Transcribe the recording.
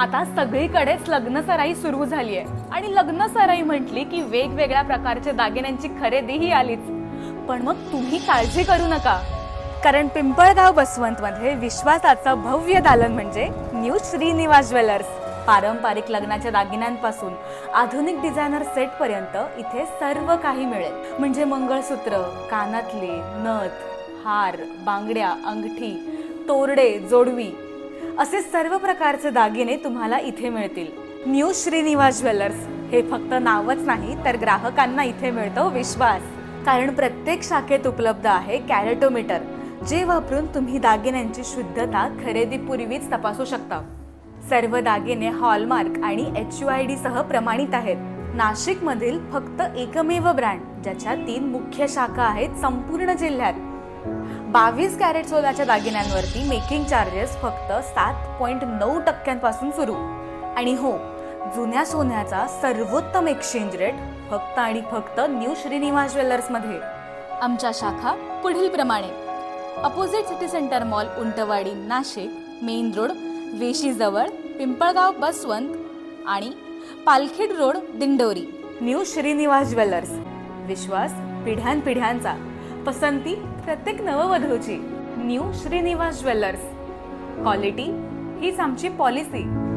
आता सगळीकडेच लग्न सराई सुरू झाली आहे आणि लग्न सराई म्हटली की वेगवेगळ्या प्रकारच्या दागिन्यांची खरेदी ही आलीच. पण मग तुम्ही काळजी करू नका. कारण पिंपळगाव बसवंतमध्ये विश्वासाचं भव्य दालन म्हणजे न्यू श्रीनिवास ज्वेलर्स. पारंपरिक लग्नाच्या दागिन्यांपासून आधुनिक डिझायनर सेट पर्यंत इथे सर्व काही मिळेल. म्हणजे मंगळसूत्र कानातले नथ हार बांगड्या अंगठी तोरडे जोडवी असे सर्व प्रकारचे दागिने तुम्हाला इथे मिळतील. New Srinivas jewellers. हे फक्त नावच नाही तर ग्राहकांना इथे मिळतो विश्वास. कारण प्रत्येक शाखेत उपलब्ध आहे कॅरेटोमीटर. जे वापरून तुम्ही दागिन्यांची शुद्धता खरेदीपूर्वीच तपासू शकता. सर्व दागिने हॉलमार्क आणि एच यू आय डी सह प्रमाणित आहेत. नाशिकमधील फक्त एकमेव ब्रँड ज्याच्या तीन मुख्य शाखा आहेत संपूर्ण जिल्ह्यात. बावीस कॅरेट सोन्याच्या दागिन्यांवरती मेकिंग चार्जेस फक्त सात पॉईंट नऊ टक्क्यांपासून सुरू. आणि हो जुन्या सोन्याचा सर्वोत्तम एक्सचेंज रेट फक्त आणि फक्त न्यू श्रीनिवास ज्वेलर्समध्ये. आमच्या शाखा पुढील प्रमाणे opposite city centre mall Untwadi Nashik main road वेशीजवळ Pimpalgaon Baswant आणि Palkhed road Dindori. New Srinivas jewellers. विश्वास पिढ्यानपिढ्यांचा. पसंती प्रत्येक नववधूची. New Srinivas jewellers. क्वालिटी हीच आमची पॉलिसी.